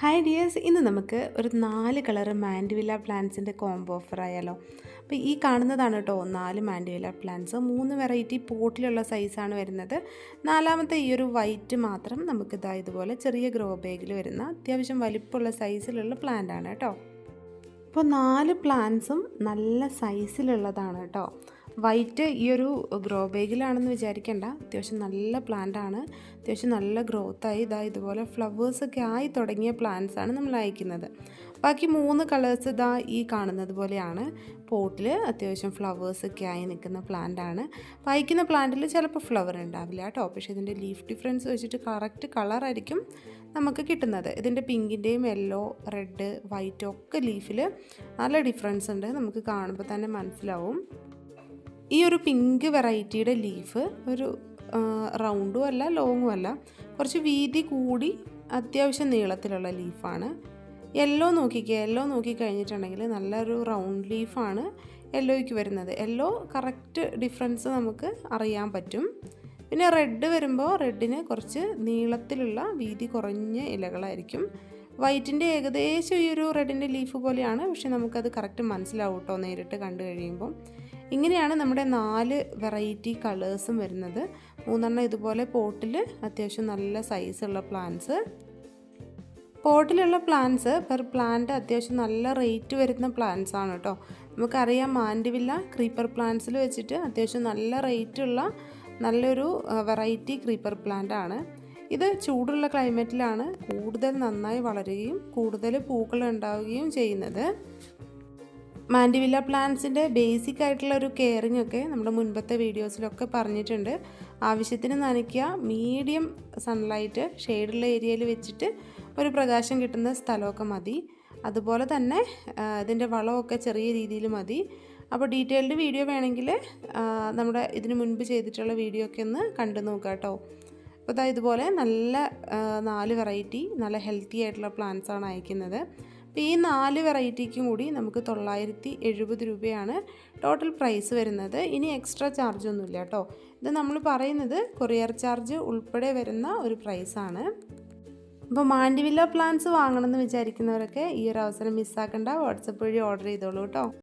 Hi dears ഇന്ന് നമുക്ക് ഒരു നാല് കളർ മാൻഡിവില്ല പ്ലാന്റ്സിന്റെ കോംബോ ഓഫർ ആയാലോ. അപ്പോൾ ഈ കാണുന്നതാണ് കേട്ടോ നാല് മാൻഡിവില്ല പ്ലാന്റ്സ്. മൂന്ന് വെറൈറ്റി പോട്ടിലുള്ള സൈസാണ് വരുന്നത്. നാലാമത്തെ ഈ ഒരു വൈറ്റ് മാത്രം നമുക്ക് ഇതാ ഇതുപോലെ ചെറിയ ഗ്രോ ബാഗിൽ വരുന്ന അത്യാവശ്യം വലിപ്പമുള്ള സൈസിലുള്ള പ്ലാന്റ് ആണ് കേട്ടോ അപ്പോൾ നാല് പ്ലാന്റ്സും നല്ല സൈസിലുള്ളതാണ് കേട്ടോ വൈറ്റ് ഈ ഒരു ഗ്രോ ബാഗിലാണെന്ന് വിചാരിക്കേണ്ട. അത്യാവശ്യം നല്ല പ്ലാന്റ് ആണ്. അത്യാവശ്യം നല്ല ഗ്രോത്ത് ആയി ഇതാ ഇതുപോലെ ഫ്ലവേഴ്സൊക്കെ ആയി തുടങ്ങിയ പ്ലാന്റ്സ് ആണ് നമ്മൾ അയക്കുന്നത്. ബാക്കി മൂന്ന് കളേഴ്സ് ഇതാ ഈ കാണുന്നത് പോലെയാണ്. പോട്ടിൽ അത്യാവശ്യം ഫ്ലവേഴ്സൊക്കെ ആയി നിൽക്കുന്ന പ്ലാന്റ് ആണ്. അപ്പോൾ അയക്കുന്ന പ്ലാന്റിൽ ചിലപ്പോൾ ഫ്ലവർ ഉണ്ടാവില്ല കേട്ടോ. പക്ഷേ ഇതിന്റെ ലീഫ് ഡിഫറൻസ് വെച്ചിട്ട് കറക്റ്റ് കളറായിരിക്കും നമുക്ക് കിട്ടുന്നത്. ഇതിന്റെ പിങ്കിന്റെയും യെല്ലോ റെഡ് വൈറ്റ് ഒക്കെ ലീഫിൽ നല്ല ഡിഫറൻസ് ഉണ്ട്. നമുക്ക് കാണുമ്പോൾ തന്നെ മനസ്സിലാവും. ഈ ഒരു പിങ്ക് വെറൈറ്റിയുടെ ലീഫ് ഒരു റൗണ്ടും അല്ല ലോങ്ങും അല്ല കുറച്ച് വീതി കൂടി അത്യാവശ്യം നീളത്തിലുള്ള ലീഫാണ് യെല്ലോ നോക്കിക്കുക യെല്ലോ നോക്കിക്കഴിഞ്ഞിട്ടുണ്ടെങ്കിൽ നല്ലൊരു റൗണ്ട് ലീഫാണ് യെല്ലോയ്ക്ക് വരുന്നത്. യെല്ലോ കറക്റ്റ് ഡിഫറൻസ് നമുക്ക് അറിയാൻ പറ്റും. പിന്നെ റെഡ് വരുമ്പോൾ റെഡിന് കുറച്ച് നീളത്തിലുള്ള വീതി കുറഞ്ഞ ഇലകളായിരിക്കും. വൈറ്റിന്റെ ഏകദേശം ഈ ഒരു റെഡിന്റെ ലീഫ് പോലെയാണ് പക്ഷെ നമുക്കത് കറക്റ്റ് മനസ്സിലാവും കേട്ടോ നേരിട്ട് കണ്ടു കഴിയുമ്പം. ഇങ്ങനെയാണ് നമ്മുടെ നാല് വെറൈറ്റി കളേഴ്സും വരുന്നത്. മൂന്നെണ്ണം ഇതുപോലെ പോട്ടിൽ അത്യാവശ്യം നല്ല സൈസുള്ള പ്ലാന്റ്സ് പോട്ടിലുള്ള പ്ലാന്റ്സ് പെർ പ്ലാന്റ് അത്യാവശ്യം നല്ല റേറ്റ് വരുന്ന പ്ലാന്റ്സ് ആണ് കേട്ടോ നമുക്കറിയാം മാൻഡിവില്ല ക്രീപ്പർ പ്ലാന്റ്സിൽ വെച്ചിട്ട് അത്യാവശ്യം നല്ല റേറ്റുള്ള നല്ലൊരു വെറൈറ്റി ക്രീപ്പർ പ്ലാന്റ് ആണ്. ഇത് ചൂടുള്ള ക്ലൈമറ്റിലാണ് കൂടുതൽ നന്നായി വളരുകയും കൂടുതൽ പൂക്കൾ ഉണ്ടാവുകയും ചെയ്യുന്നത്. മാൻഡിവില്ല പ്ലാന്റ്സിന്റെ ബേസിക് ആയിട്ടുള്ള ഒരു കെയറിങ് ഒക്കെ നമ്മുടെ മുൻപത്തെ വീഡിയോസിലൊക്കെ പറഞ്ഞിട്ടുണ്ട്. ആവശ്യത്തിന് നനയ്ക്കുക. മീഡിയം സൺലൈറ്റ് ഷെയ്ഡുള്ള ഏരിയയിൽ വെച്ചിട്ട് ഒരു പ്രകാശം കിട്ടുന്ന സ്ഥലമൊക്കെ മതി. അതുപോലെ തന്നെ ഇതിന്റെ വളമൊക്കെ ചെറിയ രീതിയിൽ മതി. അപ്പോൾ ഡീറ്റെയിൽഡ് വീഡിയോ വേണമെങ്കിൽ നമ്മുടെ ഇതിന് മുൻപ് ചെയ്തിട്ടുള്ള വീഡിയോ ഒക്കെ ഒന്ന് കണ്ടു നോക്കാം കേട്ടോ. അപ്പോൾ ഇതാ ഇതുപോലെ നല്ല നാല് വെറൈറ്റി നല്ല ഹെൽത്തി ആയിട്ടുള്ള പ്ലാന്റ്സാണ് അയക്കുന്നത്. ഈ നാല് വെറൈറ്റിക്കും കൂടി നമുക്ക് തൊള്ളായിരത്തി എഴുപത് രൂപയാണ് ടോട്ടൽ പ്രൈസ് വരുന്നത്. ഇനി എക്സ്ട്രാ ചാർജ് ഒന്നുമില്ല കേട്ടോ. ഇത് നമ്മൾ പറയുന്നത് കൊറിയർ ചാർജ് ഉൾപ്പെടെ വരുന്ന ഒരു പ്രൈസാണ് അപ്പോൾ മാൻഡിവില്ല പ്ലാന്റ്സ് വാങ്ങണമെന്ന് വിചാരിക്കുന്നവരൊക്കെ ഈ ഒരു അവസരം മിസ്സാക്കണ്ട വാട്സപ്പ് വഴി ഓർഡർ ചെയ്തോളൂ കേട്ടോ.